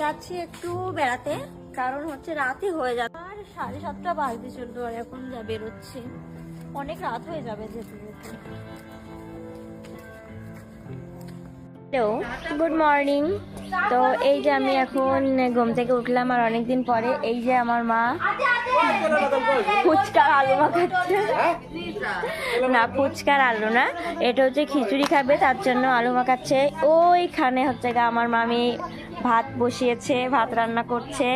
যাচ্ছি একটু বেড়াতে, কারণ হচ্ছে রাতই হয়ে যাবে। আর সাড়ে সাতটা বাজতে চলতো আর এখন যা বেরোচ্ছি। অনেক রাত হয়ে যাবে যেতে যেতে। হ্যালো গুড মর্নিং তো এই যে আমি এখন ঘুম থেকে উঠলাম, আর অনেকদিন পরে এই যে আমার মা ফুচকার আলু মাখাচ্ছে। না ফুচকার আলু না এটা হচ্ছে খিচুড়ি খাবে তার জন্য আলু মাখাচ্ছে। ওইখানে হচ্ছে গা আমার মামি ভাত বসিয়েছে ভাত রান্না করছে।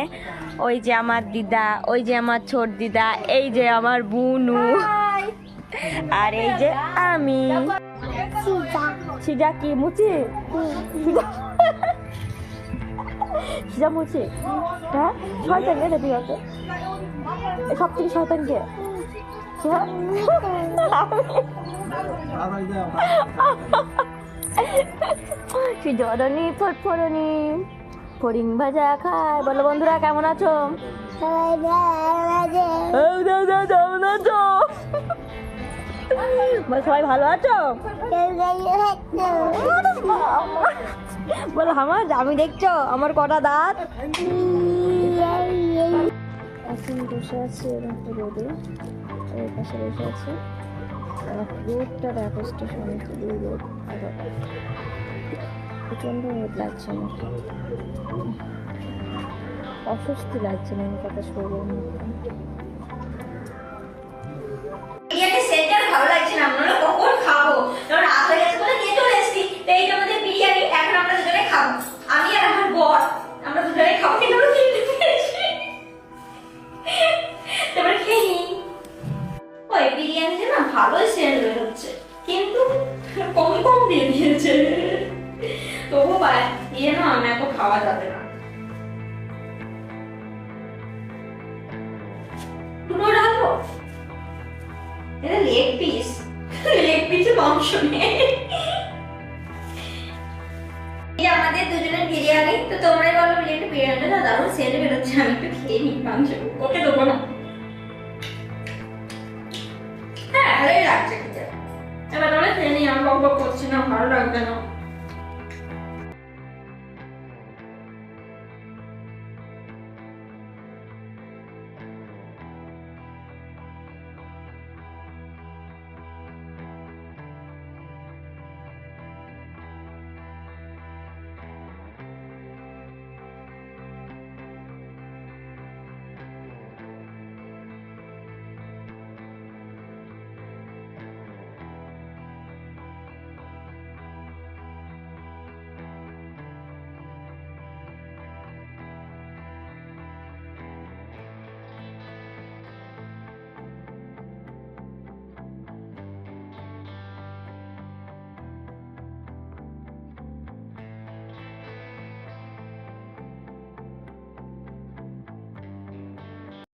ওই যে আমার দিদা ওই যে আমার ছোট দিদা এই যে আমার বুনু। আর এই যে আমি। সিজা। কি মুচি? সিজা মুচি হ্যাঁ? শয়তান কে দেবি হচ্ছে সব থেকে শয়তান কে? হ্যাঁ? জরনি ফটফরনি ফড়িং ভাজা খায়। বলো বন্ধুরা কেমন আছো? কেমন আছো? সবাই ভালো আছো? বলো আমার আমি দেখছ, আমার কটা দাঁত? এখন বসে আছি এরকম রোদে। ওই পাশে বসে আছি। রোদটা দেখো, স্টেশনে খুবই রোদ প্রচণ্ড রোদ লাগছে আমার। অস্বস্তি লাগছে না কথা শরীরের বিরিয়ানিতে না ভালোই সেন্ট বেরোচ্ছে কিন্তু কম কম দিয়ে দিয়েছে। তবু দিয়ে না, আমি এত খাওয়া যাবে না। মাংস নেই। আমাদের দুজনের বিরিয়ানি। তো তোমরাই বলো বিরিয়ানি বিরিয়ানিটা দারুণ সেন্ট বেরোচ্ছে আমি একটু খেয়ে নিই মাংস ওকে দেবো না। ভালোই লাগছে খেতে। এবার তোমরা খেয়ে নিই আমি বক করছি না ভালো লাগবে না।